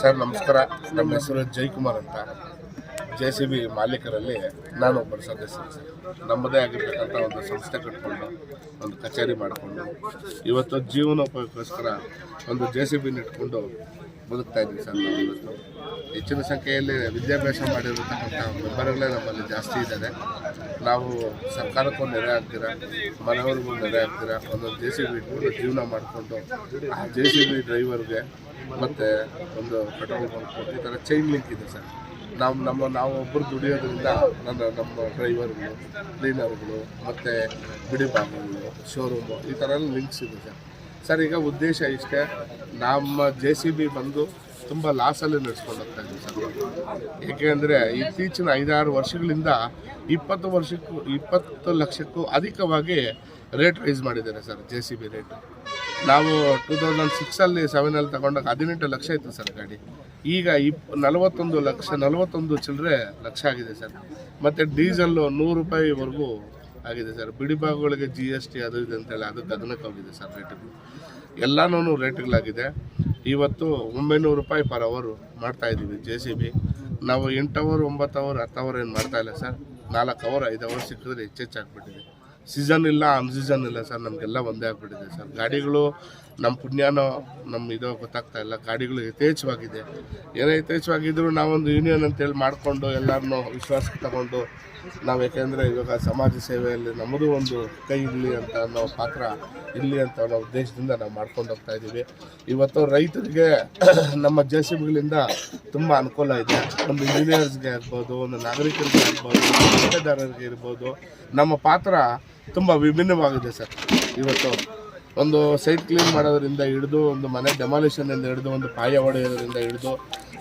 Sir ನಮಸ್ಕಾರ. ನಮ್ಮ ಹೆಸರು ಜಯಕುಮಾರ್ ಅಂತ. ಜೆ ಸಿ ಬಿ ಮಾಲೀಕರಲ್ಲಿ ನಾನು ಒಬ್ಬರು ಸದಸ್ಯರು ಸರ್. ನಮ್ಮದೇ ಆಗಿರ್ತಕ್ಕಂಥ ಒಂದು ಸಂಸ್ಥೆ ಕಟ್ಕೊಂಡು, ಒಂದು ಕಚೇರಿ ಮಾಡಿಕೊಂಡು, ಇವತ್ತು ಜೀವನೋಪಯೋಗಕ್ಕೋಸ್ಕರ ಒಂದು ಜೆ ಸಿ ಬಿನ ಇಟ್ಕೊಂಡು ಬದುಕ್ತಾ ಇದ್ದೀವಿ ಸರ್. ನಾವು ಹೆಚ್ಚಿನ ಸಂಖ್ಯೆಯಲ್ಲಿ ವಿದ್ಯಾಭ್ಯಾಸ ಮಾಡಿರತಕ್ಕಂಥ ಮೆಂಬರ್ಗಳೇ ನಮ್ಮಲ್ಲಿ ಜಾಸ್ತಿ ಇದ್ದಾರೆ ನಾವು ಸರ್ಕಾರಕ್ಕೂ ನೆರೆ ಆಗ್ತೀರಾ? ಮನೆಯವ್ರಿಗೂ ನೆರೆ ಆಗ್ತೀರಾ? ಒಂದೊಂದು ಜೆ ಸಿ ಬಿ ಇಟ್ಕೊಂಡು ಜೀವನ ಮಾಡಿಕೊಂಡು, ಆ ಜೆ ಸಿ ಬಿ ಡ್ರೈವರ್ಗೆ ಮತ್ತು ಒಂದು ಪೆಟ್ರೋಲ್ ಬಂಕ್, ಈ ಥರ ಚೈನ್ ಲಿಂಕ್ ಇದೆ, ಸರ್. ನಾವು ನಮ್ಮ ನಾವು ಒಬ್ಬರು ದುಡಿಯೋದ್ರಿಂದ ನನ್ನ ನಮ್ಮ ಡ್ರೈವರ್ಗಳು ಕ್ಲೀನರ್ಗಳು ಮತ್ತು ಬಿಡಿ ಭಾಗಗಳು ಶೋರೂಮು ಈ ಥರ ಎಲ್ಲ ಲಿಂಕ್ಸ್ ಇದೆ ಸರ್ ಸರ್, ಈಗ ಉದ್ದೇಶ ಇಷ್ಟೇ, ನಮ್ಮ ಜೆ ಸಿ ಬಿ ಬಂದು ತುಂಬ ಲಾಸಲ್ಲಿ ನಡೆಸ್ಕೊಂಡೋಗ್ತಾ ಇದ್ದೀವಿ ಸರ್. ಏಕೆಂದರೆ ಇತ್ತೀಚಿನ ಐದಾರು ವರ್ಷಗಳಿಂದ ಇಪ್ಪತ್ತು ವರ್ಷಕ್ಕೂ, ಇಪ್ಪತ್ತು ಲಕ್ಷಕ್ಕೂ ಅಧಿಕವಾಗಿ ರೇಟ್ ರೈಸ್ ಮಾಡಿದ್ದಾರೆ sir J C B rate ನಾವು ಟೂ ತೌಸಂಡ್ ಸಿಕ್ಸಲ್ಲಿ ಸೆವೆನಲ್ಲಿ ತಗೊಂಡಾಗ ಹದಿನೆಂಟು ಲಕ್ಷ ಇತ್ತು ಸರ್ ಗಾಡಿ. ಈಗ ಇಪ್, ನಲವತ್ತೊಂದು ಲಕ್ಷ, ನಲವತ್ತೊಂದು ಚಿಲ್ಲರೆ ಲಕ್ಷ ಆಗಿದೆ ಸರ್. ಮತ್ತು ಡೀಸೆಲ್ಲು ನೂರು ರೂಪಾಯಿವರೆಗೂ ಆಗಿದೆ ಸರ್. ಬಿಡಿ ಭಾಗಗಳಿಗೆ ಜಿ ಎಸ್ ಟಿ ಅದು ಇದೆ ಅಂತೇಳಿ ಅದು ಗಗನಕ್ಕೆ ಹೋಗಿದೆ ಸರ್ ರೇಟ್ಗಳು ಎಲ್ಲನೂ ರೇಟ್ಗಳಾಗಿದೆ ಇವತ್ತು ಒಂಬೈನೂರು ರೂಪಾಯಿ ಪರ್ ಅವರು ಮಾಡ್ತಾ ಇದ್ದೀವಿ ಜೆ ಸಿ ಬಿ ನಾವು ಎಂಟು ಅವರ್ ಒಂಬತ್ತು ಅವರ್ ಹತ್ತು ಅವರ್ ಏನು ಮಾಡ್ತಾ ಇಲ್ಲ ಸರ್. ನಾಲ್ಕು ಅವರ್ ಐದು ಅವರ್ ಸಿಕ್ಕಿದ್ರೆ ಹೆಚ್ಚೆಚ್ಚಾಗ್ಬಿಟ್ಟಿದೆ ಸೀಸನ್ ಇಲ್ಲ, ಅನ್ ಸೀಸನ್ ಇಲ್ಲ ಸರ್, ನಮಗೆಲ್ಲ ಒಂದೇ ಆಗ್ಬಿಟ್ಟಿದೆ ಸರ್. ಗಾಡಿಗಳು ನಮ್ಮ ಪುಣ್ಯನೋ ನಮ್ಮ ಇದೋ ಗೊತ್ತಾಗ್ತಾ ಇಲ್ಲ. ಗಾಡಿಗಳು ಯಥೇಚ್ಛವಾಗಿದೆ. ಏನೋ ಯಥೇಚ್ಛವಾಗಿದ್ರು ನಾವೊಂದು ಯೂನಿಯನ್ ಅಂತೇಳಿ ಮಾಡಿಕೊಂಡು ಎಲ್ಲರನ್ನೂ ವಿಶ್ವಾಸಕ್ಕೆ ತಗೊಂಡು ನಾವು ಯಾಕೆಂದರೆ ಇವಾಗ ಸಮಾಜ ಸೇವೆಯಲ್ಲಿ ನಮ್ಮದು ಒಂದು ಕೈ ಇರಲಿ ಅಂತ ಅನ್ನೋ ಪಾತ್ರ ಇರಲಿ ಅಂತ ಅನ್ನೋ ಉದ್ದೇಶದಿಂದ ನಾವು ಮಾಡ್ಕೊಂಡು ಹೋಗ್ತಾ ಇದ್ದೀವಿ ಇವತ್ತು ರೈತರಿಗೆ ನಮ್ಮ ಜೆ ಸಿ ಬಿಗಳಿಂದ ತುಂಬ ಅನುಕೂಲ ಇದೆ. ಒಂದು ಇಂಜಿನಿಯರ್ಸ್ಗೆ ಆಗ್ಬೋದು ಒಂದು ನಾಗರಿಕರಿಗೆ ಆಗ್ಬೋದು ಮತದಾರರಿಗೆ ಇರ್ಬೋದು. ನಮ್ಮ ಪಾತ್ರ ತುಂಬ ವಿಭಿನ್ನವಾಗಿದೆ ಸರ್. ಇವತ್ತು ಒಂದು ಸೈಟ್ ಕ್ಲೀನ್ ಮಾಡೋದ್ರಿಂದ ಹಿಡಿದು ಒಂದು ಮನೆ ಡೆಮಾಲಿಷನಿಂದ ಹಿಡಿದು ಒಂದು ಪಾಯ ಹೊಡೆಯೋದ್ರಿಂದ ಹಿಡಿದು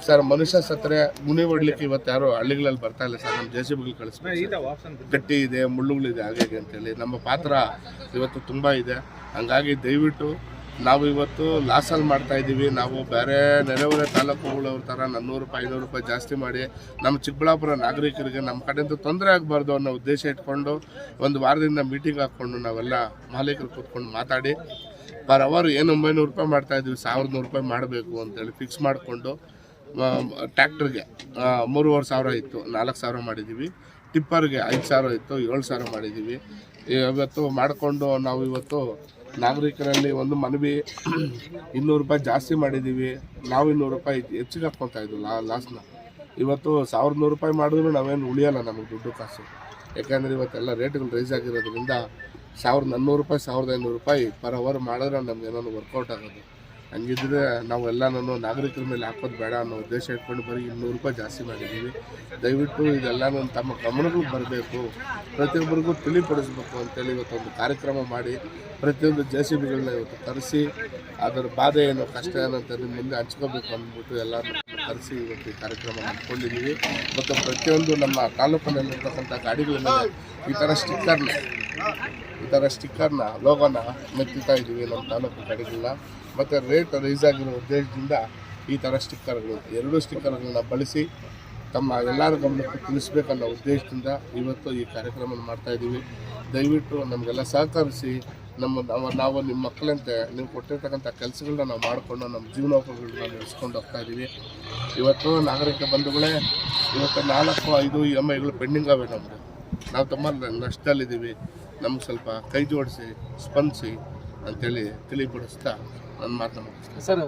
ಸರ್ ಮನುಷ್ಯ ಸತ್ತರೆ ಮುನಿ ಹೊಡ್ಲಿಕ್ಕೆ ಇವತ್ತು ಯಾರು ಹಳ್ಳಿಗಳಲ್ಲಿ ಬರ್ತಾ ಇಲ್ಲ ಸರ್ ನಮ್ಮ ಜೆ ಸಿ ಬಿಗಳು ಕಳಿಸ್ಬೇಕು ಗಟ್ಟಿ ಇದೆ ಮುಳ್ಳುಗಳಿದೆ ಹಾಗೆ ಹೀಗೆ ಅಂತೇಳಿ. ನಮ್ಮ ಪಾತ್ರ ಇವತ್ತು ತುಂಬ ಇದೆ. ಹಂಗಾಗಿ ದಯವಿಟ್ಟು ನಾವು ಇವತ್ತು ಲಾಸಲ್ಲಿ ಮಾಡ್ತಾ ಇದ್ದೀವಿ ನಾವು ಬೇರೆ ನೆರೆಹೊರೆ ತಾಲೂಕುಗಳವ್ರ ಥರ ನಾನ್ನೂರು ರೂಪಾಯಿ, ಐನೂರು ರೂಪಾಯಿ ಜಾಸ್ತಿ ಮಾಡಿ ನಮ್ಮ ಚಿಕ್ಕಬಳ್ಳಾಪುರ ನಾಗರಿಕರಿಗೆ ನಮ್ಮ ಕಡೆಯಿಂದ ತೊಂದರೆ ಆಗಬಾರ್ದು ಅನ್ನೋ ಉದ್ದೇಶ ಇಟ್ಕೊಂಡು ಒಂದು ವಾರದಿಂದ ಮೀಟಿಂಗ್ ಹಾಕ್ಕೊಂಡು ನಾವೆಲ್ಲ ಮಾಲೀಕರು ಕೂತ್ಕೊಂಡು ಮಾತಾಡಿ, ಪರ್ ಅವರ್ ಏನು ಒಂಬೈನೂರು ರೂಪಾಯಿ ಮಾಡ್ತಾ ಇದ್ದೀವಿ ಸಾವಿರದ ನೂರು ರೂಪಾಯಿ ಮಾಡಬೇಕು ಅಂತೇಳಿ ಫಿಕ್ಸ್ ಮಾಡಿಕೊಂಡು ಟ್ಯಾಕ್ಟ್ರಿಗೆ ಮೂರುವರೆ ಸಾವಿರ ಇತ್ತು, ನಾಲ್ಕು ಸಾವಿರ ಮಾಡಿದ್ದೀವಿ ಟಿಪ್ಪರ್ಗೆ ಐದು ಸಾವಿರ ಇತ್ತು, ಏಳು ಸಾವಿರ ಮಾಡಿದ್ದೀವಿ ಇವತ್ತು ಮಾಡಿಕೊಂಡು ನಾವು ಇವತ್ತು ನಾಗರಿಕರಲ್ಲಿ ಒಂದು ಮನವಿ ಇನ್ನೂರು ರೂಪಾಯಿ ಜಾಸ್ತಿ ಮಾಡಿದ್ದೀವಿ, ನಾವು ಇನ್ನೂರು ರೂಪಾಯಿ ಹೆಚ್ಚಿಗೆ ಹಾಕ್ಕೊತಾ ಇದ್ವಿ ಲಾ ಲಾಸ್ನ ಇವತ್ತು ಸಾವಿರದ ನೂರು ರೂಪಾಯಿ ಮಾಡಿದ್ರು ನಾವೇನು ಉಳಿಯೋಲ್ಲ ನಮಗೆ ದುಡ್ಡು ಕಾಸು. ಯಾಕಂದರೆ ಇವತ್ತೆಲ್ಲ ರೇಟ್ಗಳು ರೈಸ್ ಆಗಿರೋದ್ರಿಂದ ಸಾವಿರದ ನಾನ್ನೂರು ರೂಪಾಯಿ, ಸಾವಿರದ ಐನೂರು ರೂಪಾಯಿ ಪರ್ ಅವರ್ ಮಾಡಿದ್ರೆ ನಮ್ಗೆ ಏನೋ ವರ್ಕೌಟ್ ಆಗೋದು. ಹಂಗಿದ್ರೆ ನಾವು ಎಲ್ಲನೂ ನಾಗರಿಕರ ಮೇಲೆ ಹಾಕೋದು ಬೇಡ ಅನ್ನೋ ಉದ್ದೇಶ ಇಟ್ಕೊಂಡು ಬರೀ ಇನ್ನೂರು ರೂಪಾಯಿ ಜಾಸ್ತಿ ಮಾಡಿದ್ದೀವಿ. ದಯವಿಟ್ಟು ಇದೆಲ್ಲನೂ ತಮ್ಮ ಗಮನಗಳು ಬರಬೇಕು. ಪ್ರತಿಯೊಬ್ಬರಿಗೂ ತಿಳಿಪಡಿಸ್ಬೇಕು ಅಂತೇಳಿ ಇವತ್ತೊಂದು ಕಾರ್ಯಕ್ರಮ ಮಾಡಿ ಪ್ರತಿಯೊಂದು ಜೆ ಸಿ ಬಿಗಳನ್ನ ಇವತ್ತು ತರಿಸಿ ಅದರ ಬಾಧೆ ಏನು ಕಷ್ಟ ಏನಂತ ನಿಮ್ಮ ಮುಂದೆ ಹಂಚ್ಕೋಬೇಕು ಅಂದ್ಬಿಟ್ಟು ಎಲ್ಲರನ್ನು ತರಿಸಿ ಇವತ್ತು ಈ ಕಾರ್ಯಕ್ರಮ ಮಾಡ್ಕೊಂಡಿದ್ದೀವಿ. ಮತ್ತು ಪ್ರತಿಯೊಂದು ನಮ್ಮ ತಾಲೂಕಿನಲ್ಲಿರ್ತಕ್ಕಂಥ ಗಾಡಿಗಳನ್ನ ಈ ಥರ ಸ್ಟಿಕ್ಕರ್ನ ಈ ಥರ ಸ್ಟಿಕ್ಕರ್ನ ಲೋಗೋನ ಮೆತ್ತಿತಾ ಇದ್ದೀವಿ ನಮ್ಮ ತಾಲೂಕು ಕಡೆಗಿಲ್ಲ. ಮತ್ತು ರೇಟ್ ರೈಸ್ ಆಗಿರೋ ಉದ್ದೇಶದಿಂದ ಈ ಥರ ಸ್ಟಿಕ್ಕರ್ಗಳು ಎರಡೂ ಸ್ಟಿಕ್ಕರ್ಗಳನ್ನ ಬಳಸಿ ತಮ್ಮ ಎಲ್ಲರ ಗಮನಕ್ಕೆ ತಿಳಿಸ್ಬೇಕನ್ನೋ ಉದ್ದೇಶದಿಂದ ಇವತ್ತು ಈ ಕಾರ್ಯಕ್ರಮ ಮಾಡ್ತಾ ಇದ್ದೀವಿ. ದಯವಿಟ್ಟು ನಮಗೆಲ್ಲ ಸಹಕರಿಸಿ ನಮ್ಮ ನಾವು ನಾವು ನಿಮ್ಮ ಮಕ್ಕಳಂತೆ ನೀವು ಕೊಟ್ಟಿರ್ತಕ್ಕಂಥ ಕೆಲಸಗಳನ್ನ ನಾವು ಮಾಡಿಕೊಂಡು ನಮ್ಮ ಜೀವನೋಪಯೋಗಗಳನ್ನ ನಡೆಸ್ಕೊಂಡು ಹೋಗ್ತಾ ಇದ್ದೀವಿ. ಇವತ್ತು ನಾಗರಿಕ ಬಂಧುಗಳೇ, ಇವತ್ತು ನಾಲ್ಕು ಐದು ಇ ಎಂ ಐಗಳು ಪೆಂಡಿಂಗ್ ಆಗಬೇಕು ನಮಗೆ ನಾವು ತುಂಬ ನಷ್ಟದಲ್ಲಿದ್ದೀವಿ. ನಮ್ಗೆ ಸ್ವಲ್ಪ ಕೈ ಜೋಡಿಸಿ ಸ್ಪಂದಿಸಿ ಅಂತೇಳಿ ತಿಳಿಪಡಿಸ್ತಾ ನನ್ನ ಮಾತನ್ನು ಸರ್